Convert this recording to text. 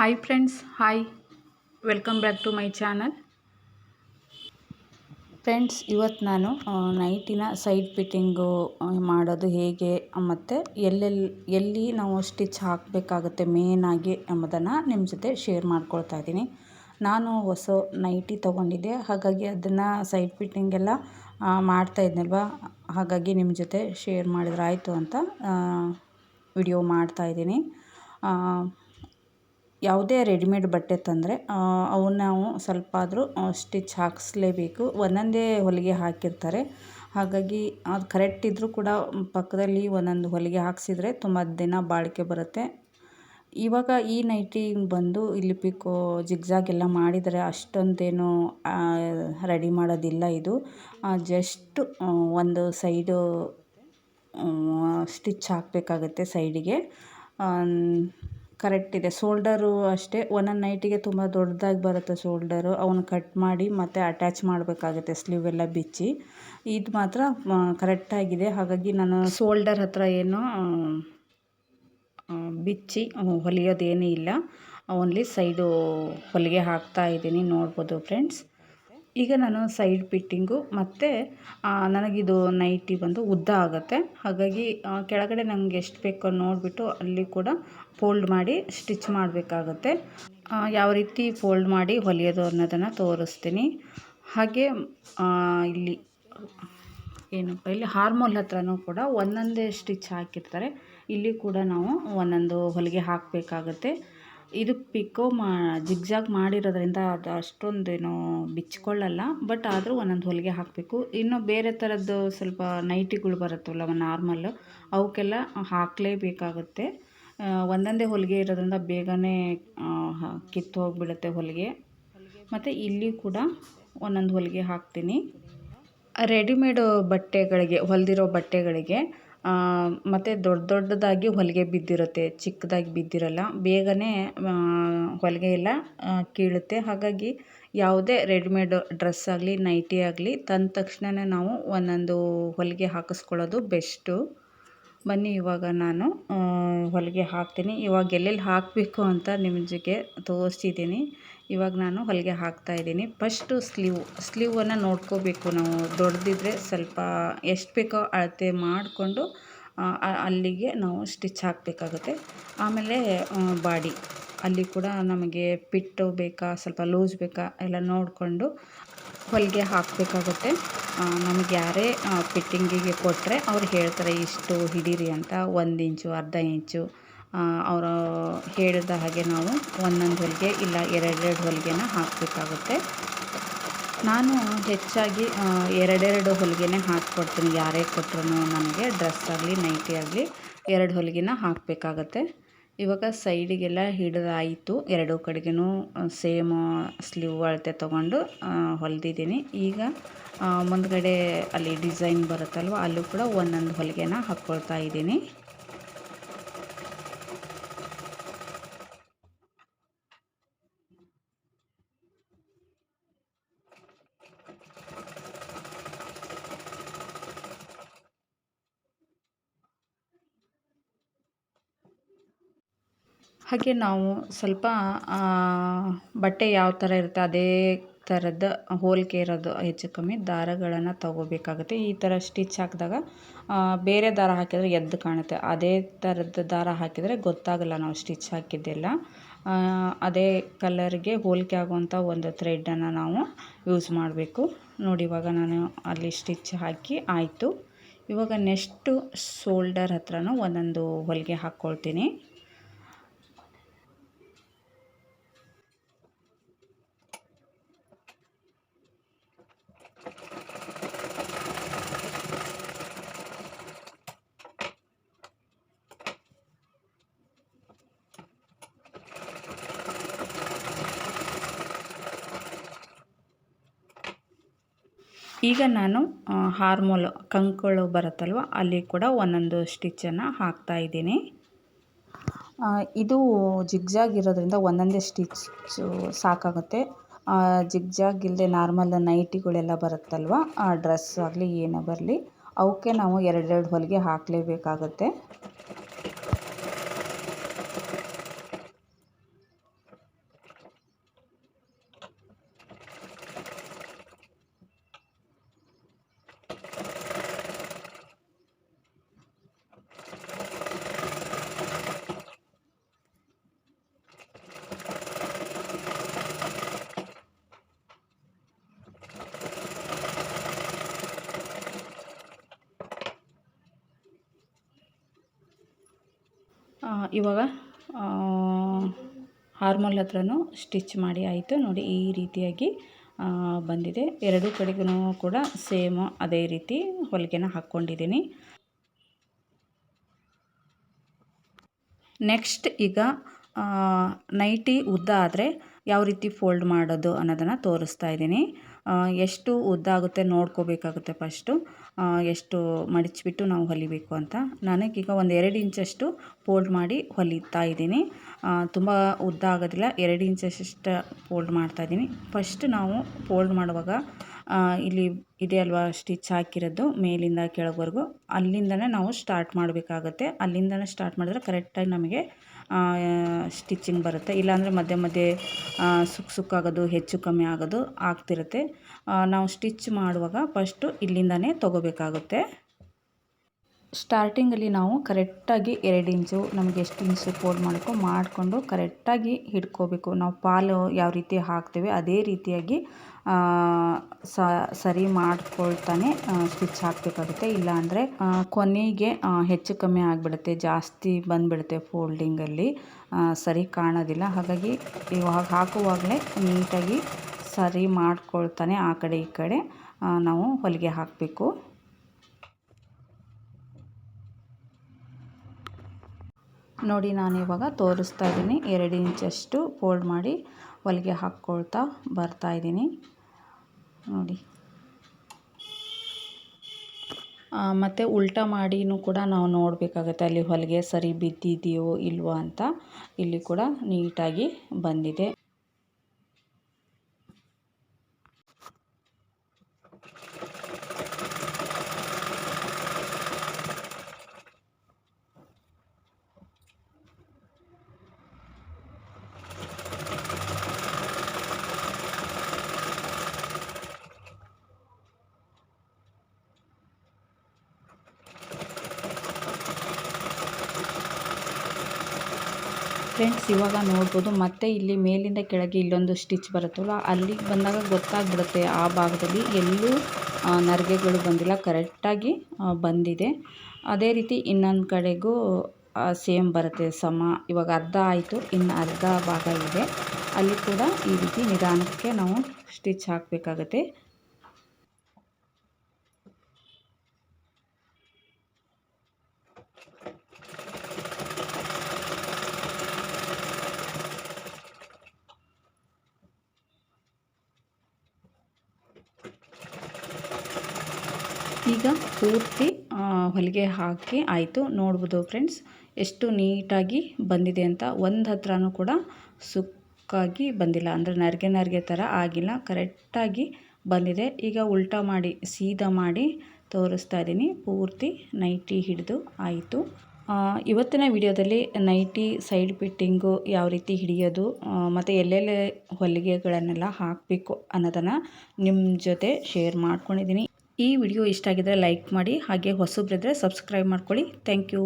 Hi friends hi welcome back to my channel friends ಇವತ್ತು ನಾನು ನೈಟಿನ side fitting ಮಾಡೋದು ಹೇಗೆ ಮತ್ತು ಎಲ್ಲೆಲ್ಲಿ ಎಲ್ಲಿ ನಾವು ಸ್ಟಿಚ್ ಹಾಕಬೇಕಾಗುತ್ತೆ ಮೇನಾಗಿ ಎಂಬುದನ್ನು ನಿಮ್ಮ ಜೊತೆ ಶೇರ್ ಮಾಡ್ಕೊಳ್ತಾ ಇದ್ದೀನಿ. ನಾನು ಹೊಸ ನೈಟಿ ತೊಗೊಂಡಿದ್ದೆ, ಹಾಗಾಗಿ ಅದನ್ನು ಸೈಡ್ ಫಿಟ್ಟಿಂಗ್ ಎಲ್ಲ ಮಾಡ್ತಾ ಇದ್ನಲ್ವ? ಹಾಗಾಗಿ ನಿಮ್ಮ ಜೊತೆ ಶೇರ್ ಮಾಡಿದ್ರಾಯಿತು ಅಂತ ವಿಡಿಯೋ ಮಾಡ್ತಾ ಇದ್ದೀನಿ. ಯಾವುದೇ ರೆಡಿಮೇಡ್ ಬಟ್ಟೆ ತಂದರೆ ಅವನ್ನ ನಾವು ಸ್ವಲ್ಪ ಆದರೂ ಸ್ಟಿಚ್ ಹಾಕಿಸ್ಲೇಬೇಕು. ಒಂದೊಂದೇ ಹೊಲಿಗೆ ಹಾಕಿರ್ತಾರೆ. ಹಾಗಾಗಿ ಅದು ಕರೆಕ್ಟ್ ಇದ್ದರೂ ಕೂಡ ಪಕ್ಕದಲ್ಲಿ ಒಂದೊಂದು ಹೊಲಿಗೆ ಹಾಕಿಸಿದ್ರೆ ತುಂಬ ದಿನ ಬಾಳಿಕೆ ಬರುತ್ತೆ. ಇವಾಗ ಈ ನೈಟಿ ಬಂದು ಇಲ್ಲಿ ಪಿಕೋ ಜಿಗ್ಜಾಗ್ ಎಲ್ಲ ಮಾಡಿದರೆ ಅಷ್ಟೊಂದೇನು ರೆಡಿ ಮಾಡೋದಿಲ್ಲ ಇದು. ಜಸ್ಟ್ ಒಂದು ಸೈಡು ಸ್ಟಿಚ್ ಹಾಕಬೇಕಾಗತ್ತೆ ಸೈಡಿಗೆ. ಕರೆಕ್ಟ್ ಇದೆ. ಶೋಲ್ಡರು ಅಷ್ಟೇ. ಒಂದೊಂದು ನೈಟಿಗೆ ತುಂಬ ದೊಡ್ಡದಾಗಿ ಬರುತ್ತೆ ಶೋಲ್ಡರು ಅವನ್ನ ಕಟ್ ಮಾಡಿ ಮತ್ತೆ ಅಟ್ಯಾಚ್ ಮಾಡಬೇಕಾಗುತ್ತೆ. ಸ್ಲೀವ್ ಎಲ್ಲ ಬಿಚ್ಚಿ. ಇದು ಮಾತ್ರ ಕರೆಕ್ಟಾಗಿದೆ ಹಾಗಾಗಿ ನಾನು ಶೋಲ್ಡರ್ ಹತ್ರ ಏನು ಬಿಚ್ಚಿ ಹೊಲಿಯೋದೇನೂ ಇಲ್ಲ. ಓನ್ಲಿ ಸೈಡು ಹೊಲಿಗೆ ಹಾಕ್ತಾ ಇದ್ದೀನಿ. ನೋಡ್ಬೋದು ಫ್ರೆಂಡ್ಸ್ ಈಗ ನಾನು ಸೈಡ್ ಫಿಟ್ಟಿಂಗು ಮತ್ತು ನನಗಿದು ನೈಟಿ ಬಂದು ಉದ್ದ ಆಗುತ್ತೆ. ಹಾಗಾಗಿ ಕೆಳಗಡೆ ನನಗೆ ಎಷ್ಟು ಬೇಕೋ ನೋಡಿಬಿಟ್ಟು ಅಲ್ಲಿ ಕೂಡ ಫೋಲ್ಡ್ ಮಾಡಿ ಸ್ಟಿಚ್ ಮಾಡಬೇಕಾಗುತ್ತೆ. ಯಾವ ರೀತಿ ಫೋಲ್ಡ್ ಮಾಡಿ ಹೊಲಿಯೋದು ಅನ್ನೋದನ್ನು ತೋರಿಸ್ತೀನಿ. ಹಾಗೆ ಇಲ್ಲಿ, ಏನಪ್ಪ, ಇಲ್ಲಿ ಹಾರ್ಮೋಲ್ ಹತ್ರನೂ ಕೂಡ ಒಂದೊಂದೇ ಸ್ಟಿಚ್ ಹಾಕಿರ್ತಾರೆ. ಇಲ್ಲಿ ಕೂಡ ನಾವು ಒಂದೊಂದು ಹೊಲಿಗೆ ಹಾಕಬೇಕಾಗತ್ತೆ. ಇದು ಪಿಕೋ ಮಾ, ಜಿಗ್ಜಾಗ್ ಮಾಡಿರೋದ್ರಿಂದ ಅದು ಅಷ್ಟೊಂದೇನು ಬಿಚ್ಕೊಳ್ಳಲ್ಲ, ಬಟ್ ಆದರೂ ಒಂದೊಂದು ಹೊಲಿಗೆ ಹಾಕಬೇಕು. ಇನ್ನು ಬೇರೆ ಥರದ್ದು ಸ್ವಲ್ಪ ನೈಟಿಗಳು ಬರುತ್ತಲ್ಲ, ನಾರ್ಮಲ್ ಅವಕ್ಕೆಲ್ಲ ಹಾಕಲೇಬೇಕಾಗುತ್ತೆ. ಒಂದೊಂದೇ ಹೊಲಿಗೆ ಇರೋದ್ರಿಂದ ಬೇಗನೆ ಕಿತ್ತು ಹೋಗಿಬಿಡುತ್ತೆ ಹೊಲಿಗೆ. ಮತ್ತು ಇಲ್ಲಿ ಕೂಡ ಒಂದೊಂದು ಹೊಲಿಗೆ ಹಾಕ್ತೀನಿ. ರೆಡಿಮೇಡ್ ಬಟ್ಟೆಗಳಿಗೆ, ಹೊಲಿದಿರೋ ಬಟ್ಟೆಗಳಿಗೆ ಮತ್ತು ದೊಡ್ಡ ದೊಡ್ಡದಾಗಿ ಹೊಲಿಗೆ ಬಿದ್ದಿರುತ್ತೆ, ಚಿಕ್ಕದಾಗಿ ಬಿದ್ದಿರಲ್ಲ. ಬೇಗನೆ ಹೊಲಿಗೆ ಎಲ್ಲ ಕೀಳುತ್ತೆ. ಹಾಗಾಗಿ ಯಾವುದೇ ರೆಡಿಮೇಡ್ ಡ್ರೆಸ್ ಆಗಲಿ, ನೈಟಿ ಆಗಲಿ, ತಂದ ತಕ್ಷಣನೇ ನಾವು ಒಂದೊಂದು ಹೊಲಿಗೆ ಹಾಕಿಸ್ಕೊಳ್ಳೋದು ಬೆಸ್ಟು. ಬನ್ನಿ, ಇವಾಗ ನಾನು ಹೊಲಿಗೆ ಹಾಕ್ತೀನಿ. ಇವಾಗ ಎಲ್ಲೆಲ್ಲಿ ಹಾಕಬೇಕು ಅಂತ ನಿಮಗೆ ತೋರಿಸಿದ್ದೀನಿ ಇವಾಗ ನಾನು ಹೊಲಿಗೆ ಹಾಕ್ತಾ ಇದ್ದೀನಿ. ಫಸ್ಟು ಸ್ಲೀವ್, ಸ್ಲೀವನ್ನು ನೋಡ್ಕೋಬೇಕು ನಾವು. ದೊಡ್ಡದಿದ್ರೆ ಸ್ವಲ್ಪ ಎಷ್ಟು ಬೇಕೋ ಅಳತೆ ಮಾಡಿಕೊಂಡು ಅಲ್ಲಿಗೆ ನಾವು ಸ್ಟಿಚ್ ಹಾಕಬೇಕಾಗುತ್ತೆ. ಆಮೇಲೆ ಬಾಡಿ, ಅಲ್ಲಿ ಕೂಡ ನಮಗೆ ಪಿಟ್ಟು ಬೇಕಾ, ಸ್ವಲ್ಪ ಲೂಸ್ ಬೇಕಾ, ಎಲ್ಲ ನೋಡಿಕೊಂಡು ಹೊಲಿಗೆ ಹಾಕಬೇಕಾಗುತ್ತೆ. ನಮಗೆ ಯಾರೇ ಫಿಟ್ಟಿಂಗಿಗೆ ಕೊಟ್ಟರೆ ಅವ್ರು ಹೇಳ್ತಾರೆ, ಇಷ್ಟು ಹಿಡೀರಿ ಅಂತ, ಒಂದು ಇಂಚು, ಅರ್ಧ ಇಂಚು. ಅವರು ಹೇಳಿದ ಹಾಗೆ ನಾವು ಒಂದೊಂದು ಹೊಲಿಗೆ ಇಲ್ಲ, ಎರಡೆರಡು ಹೊಲಿಗೆನ ಹಾಕಬೇಕಾಗುತ್ತೆ. ನಾನು ಹೆಚ್ಚಾಗಿ ಎರಡೆರಡು ಹೊಲಿಗೆನೇ ಹಾಕ್ಕೊಡ್ತೀನಿ. ಯಾರೇ ಕೊಟ್ರೂ ನನಗೆ ಡ್ರೆಸ್ ಆಗಲಿ, ನೈಟಿ ಆಗಲಿ, ಎರಡು ಹೊಲಿಗೆನ ಹಾಕಬೇಕಾಗತ್ತೆ. ಇವಾಗ ಸೈಡಿಗೆಲ್ಲ ಹಿಡಿದಾಯಿತು. ಎರಡೂ ಕಡೆಗೂ ಸೇಮ್ ಸ್ಲೀವ್ ಅಳತೆ ತೊಗೊಂಡು ಹೊಲಿದಿದ್ದೀನಿ. ಈಗ ಮುಂದುಗಡೆ ಅಲ್ಲಿ ಡಿಸೈನ್ ಬರುತ್ತಲ್ವ, ಅಲ್ಲೂ ಕೂಡ ಒಂದೊಂದು ಹೊಲಿಗೆನ ಹಾಕ್ಕೊಳ್ತಾ ಇದ್ದೀನಿ. ಹಾಗೆ ನಾವು ಸ್ವಲ್ಪ ಬಟ್ಟೆ ಯಾವ ಥರ ಇರುತ್ತೆ ಅದೇ ಥರದ ಹೋಲಿಕೆ ಇರೋದು ಹೆಚ್ಚು ಕಮ್ಮಿ ದಾರಗಳನ್ನು ತಗೋಬೇಕಾಗುತ್ತೆ. ಈ ಥರ ಸ್ಟಿಚ್ ಹಾಕಿದಾಗ ಬೇರೆ ದಾರ ಹಾಕಿದರೆ ಎದ್ದು ಕಾಣುತ್ತೆ. ಅದೇ ಥರದ ದಾರ ಹಾಕಿದರೆ ಗೊತ್ತಾಗಲ್ಲ ನಾವು ಸ್ಟಿಚ್ ಹಾಕಿದ್ದೆಲ್ಲ. ಅದೇ ಕಲರ್ಗೆ ಹೋಲಿಕೆ ಆಗುವಂಥ ಒಂದು ಥ್ರೆಡ್ಡನ್ನು ನಾವು ಯೂಸ್ ಮಾಡಬೇಕು. ನೋಡಿ, ಇವಾಗ ನಾನು ಅಲ್ಲಿ ಸ್ಟಿಚ್ ಹಾಕಿ ಆಯಿತು. ಇವಾಗ ನೆಕ್ಸ್ಟು ಶೋಲ್ಡರ್ ಹತ್ರನೂ ಒಂದೊಂದು ಹೊಲಿಗೆ ಹಾಕ್ಕೊಳ್ತೀನಿ. ಈಗ ನಾನು ಹಾರ್ಮೋಲ್ ಕಂಕುಳು ಬರುತ್ತಲ್ವ, ಅಲ್ಲಿ ಕೂಡ ಒಂದೊಂದು ಸ್ಟಿಚ್ಚನ್ನು ಹಾಕ್ತಾ ಇದ್ದೀನಿ. ಇದು ಜಿಗ್ಜಾಗ್ ಇರೋದ್ರಿಂದ ಒಂದೊಂದೇ ಸ್ಟಿಚ್ಚು ಸಾಕಾಗುತ್ತೆ. ಜಿಗ್ಜಾಗ್ ಇಲ್ಲದೆ ನಾರ್ಮಲ್ ನೈಟಿಗಳೆಲ್ಲ ಬರುತ್ತಲ್ವ ಡ್ರೆಸ್ ಆಗಲಿ, ಏನೇ ಬರಲಿ, ಅವಕ್ಕೆ ನಾವು ಎರಡೆರಡು ಹೊಲಿಗೆ ಹಾಕಲೇಬೇಕಾಗುತ್ತೆ ಆ, ಇವಾಗ ಹಾರ್ಮೋಲ್ ಹತ್ರನೂ ಸ್ಟಿಚ್ ಮಾಡಿ ಆಯಿತು. ನೋಡಿ, ಈ ರೀತಿಯಾಗಿ ಬಂದಿದೆ. ಎರಡೂ ಕಡೆಗೂ ಕೂಡ ಸೇಮ್ ಅದೇ ರೀತಿ ಹೊಲಿಗೆನ ಹಾಕ್ಕೊಂಡಿದ್ದೀನಿ. ನೆಕ್ಸ್ಟ್ ಈಗ ನೈಟಿ ಉದ್ದ ಆದರೆ ಯಾವ ರೀತಿ ಫೋಲ್ಡ್ ಮಾಡೋದು ಅನ್ನೋದನ್ನು ತೋರಿಸ್ತಾ ಇದ್ದೀನಿ. ಎಷ್ಟು ಉದ್ದ ಆಗುತ್ತೆ ನೋಡ್ಕೋಬೇಕಾಗುತ್ತೆ ಫಸ್ಟು. ಎಷ್ಟು ಮಡಚಿಬಿಟ್ಟು ನಾವು ಹೊಲಿಬೇಕು ಅಂತ. ನನಗೀಗ ಒಂದು ಎರಡು ಇಂಚಷ್ಟು ಫೋಲ್ಡ್ ಮಾಡಿ ಹೊಲಿತಾ ಇದ್ದೀನಿ. ತುಂಬ ಉದ್ದ ಆಗೋದಿಲ್ಲ, ಎರಡು ಇಂಚಷ್ಟು ಫೋಲ್ಡ್ ಮಾಡ್ತಾ ಇದ್ದೀನಿ. ಫಸ್ಟ್ ನಾವು ಫೋಲ್ಡ್ ಮಾಡುವಾಗ ಇಲ್ಲಿ ಇದೆ ಅಲ್ವಾ ಸ್ಟಿಚ್ ಹಾಕಿರೋದು ಮೇಲಿಂದ ಕೆಳಗವರೆಗೂ. ಅಲ್ಲಿಂದನೇ ನಾವು ಸ್ಟಾರ್ಟ್ ಮಾಡಬೇಕಾಗತ್ತೆ. ಅಲ್ಲಿಂದನೇ ಸ್ಟಾರ್ಟ್ ಮಾಡಿದ್ರೆ ಕರೆಕ್ಟಾಗಿ ನಮಗೆ ಸ್ಟಿಚಿಂಗ್ ಬರುತ್ತೆ. ಇಲ್ಲಾಂದರೆ ಮಧ್ಯೆ ಮಧ್ಯೆ ಸುಕ್ ಸುಕ್ಕಾಗೋದು ಹೆಚ್ಚು ಕಮ್ಮಿ ಆಗೋದು ಆಗ್ತಿರುತ್ತೆ. ನಾವು ಸ್ಟಿಚ್ ಮಾಡುವಾಗ ಪಸ್ಟು ಇಲ್ಲಿಂದಲೇ ತೊಗೋಬೇಕಾಗುತ್ತೆ. ಸ್ಟಾರ್ಟಿಂಗಲ್ಲಿ ನಾವು ಕರೆಕ್ಟಾಗಿ ಎರಡು ಇಂಚು, ನಮಗೆ ಎಷ್ಟು ಇಂಚು ಫೋಲ್ಡ್ ಮಾಡಬೇಕು ಮಾಡಿಕೊಂಡು ಕರೆಕ್ಟಾಗಿ ಹಿಡ್ಕೋಬೇಕು. ನಾವು ಪಾಲು ಯಾವ ರೀತಿ ಹಾಕ್ತೀವಿ, ಅದೇ ರೀತಿಯಾಗಿ ಸರಿ ಮಾಡ್ಕೊಳ್ತಾನೆ ಸ್ಟಿಚ್ ಹಾಕಬೇಕಾಗುತ್ತೆ. ಇಲ್ಲಾಂದರೆ ಕೊನೆಗೆ ಹೆಚ್ಚು ಕಮ್ಮಿ ಆಗಿಬಿಡುತ್ತೆ, ಜಾಸ್ತಿ ಬಂದುಬಿಡುತ್ತೆ ಫೋಲ್ಡಿಂಗಲ್ಲಿ. ಸರಿ ಕಾಣೋದಿಲ್ಲ. ಹಾಗಾಗಿ ಇವಾಗ ಹಾಕುವಾಗಲೇ ನೀಟಾಗಿ ಸರಿ ಮಾಡ್ಕೊಳ್ತಾನೆ ಆ ಕಡೆ ಈ ಕಡೆ ನಾವು ಹೊಲಿಗೆ ಹಾಕಬೇಕು. ನೋಡಿ, ನಾನು ಇವಾಗ ತೋರಿಸ್ತಾ ಇದ್ದೀನಿ. ಎರಡು ಇಂಚಷ್ಟು ಫೋಲ್ಡ್ ಮಾಡಿ ಹೊಲಿಗೆ ಹಾಕ್ಕೊಳ್ತಾ ಬರ್ತಾ ಇದ್ದೀನಿ. ನೋಡಿ. ಮತ್ತು ಉಲ್ಟಾ ಮಾಡಿನೂ ಕೂಡ ನಾವು ನೋಡಬೇಕಾಗತ್ತೆ ಅಲ್ಲಿ ಹೊಲಿಗೆ ಸರಿ ಬಿದ್ದಿದೆಯೋ ಇಲ್ವೋ ಅಂತ. ಇಲ್ಲಿ ಕೂಡ ನೀಟಾಗಿ ಬಂದಿದೆ. ಫ್ರೆಂಡ್ಸ್ ಇವಾಗ ನೋಡ್ಬೋದು. ಮತ್ತೆ ಇಲ್ಲಿ ಮೇಲಿಂದ ಕೆಳಗೆ ಇಲ್ಲೊಂದು ಸ್ಟಿಚ್ ಬರುತ್ತಲ್ಲ ಅಲ್ಲಿಗೆ ಬಂದಾಗ ಗೊತ್ತಾಗ್ಬಿಡುತ್ತೆ. ಆ ಭಾಗದಲ್ಲಿ ಎಲ್ಲೂ ನರಗೆಗಳು ಬಂದಿಲ್ಲ. ಕರೆಕ್ಟಾಗಿ ಬಂದಿದೆ. ಅದೇ ರೀತಿ ಇನ್ನೊಂದು ಕಡೆಗೂ ಸೇಮ್ ಬರುತ್ತೆ. ಸಮ, ಇವಾಗ ಅರ್ಧ ಆಯಿತು. ಇನ್ನು ಅರ್ಧ ಭಾಗ ಇದೆ. ಅಲ್ಲಿ ಕೂಡ ಈ ರೀತಿ ನಿಧಾನಕ್ಕೆ ನಾವು ಸ್ಟಿಚ್ ಹಾಕಬೇಕಾಗತ್ತೆ. ಈಗ ಪೂರ್ತಿ ಹೊಲಿಗೆ ಹಾಕಿ ಆಯಿತು. ನೋಡ್ಬೋದು ಫ್ರೆಂಡ್ಸ್, ಎಷ್ಟು ನೀಟಾಗಿ ಬಂದಿದೆ ಅಂತ. ಒಂದು ಹತ್ರನೂ ಕೂಡ ಸುಕ್ಕಾಗಿ ಬಂದಿಲ್ಲ. ಅಂದರೆ ನರ್ಗೆ ನರ್ಗೆ ಥರ ಆಗಿಲ್ಲ. ಕರೆಕ್ಟಾಗಿ ಬಂದಿದೆ. ಈಗ ಉಲ್ಟಾ ಮಾಡಿ, ಸೀದಾ ಮಾಡಿ ತೋರಿಸ್ತಾ ಇದ್ದೀನಿ. ಪೂರ್ತಿ ನೈಟಿ ಹಿಡಿದು ಆಯಿತು. ಇವತ್ತಿನ ವಿಡಿಯೋದಲ್ಲಿ ನೈಟಿ ಸೈಡ್ ಫಿಟ್ಟಿಂಗು ಯಾವ ರೀತಿ ಹಿಡಿಯೋದು ಮತ್ತು ಎಲ್ಲೆಲ್ಲಿ ಹೊಲಿಗೆಗಳನ್ನೆಲ್ಲ ಹಾಕಬೇಕು ಅನ್ನೋದನ್ನು ನಿಮ್ಮ ಜೊತೆ ಶೇರ್ ಮಾಡ್ಕೊಂಡಿದ್ದೀನಿ. ಈ ವಿಡಿಯೋ ಇಷ್ಟ ಆಗಿದ್ರೆ ಲೈಕ್ ಮಾಡಿ ಹಾಗೆ ಹೊಸಬ್ರಿದ್ರೆ ಸಬ್ಸ್ಕ್ರೈಬ್ ಮಾಡ್ಕೊಳ್ಳಿ. Thank you.